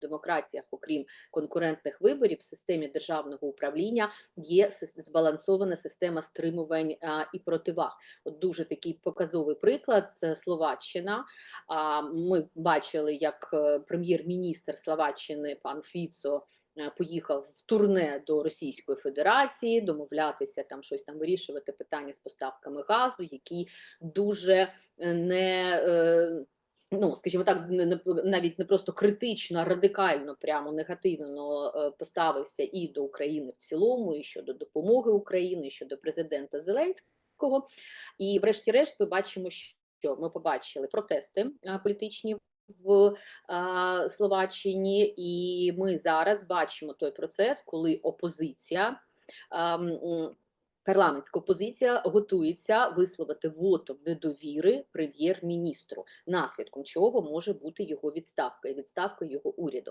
демократіях, окрім конкурентних виборів, в системі державного управління є збалансована система стримувань і противаг. От дуже такий показовий приклад це Словаччина. Ми бачили, як е, прем'єр-міністр Словаччини пан Фіцо е, поїхав в турне до Російської Федерації, домовлятися там щось там вирішувати питання з поставками газу, які дуже е, не. Е, Ну, скажімо так, навіть не просто критично, а радикально, прямо негативно е, поставився і до України в цілому, і щодо допомоги Україні, і щодо президента Зеленського. І, врешті-решт, ми бачимо, що ми побачили протести політичні в а, Словаччині, і ми зараз бачимо той процес, коли опозиція. а, м, Парламентська опозиція готується висловити вотом недовіри прем'єр-міністру, наслідком чого може бути його відставка і відставка його уряду.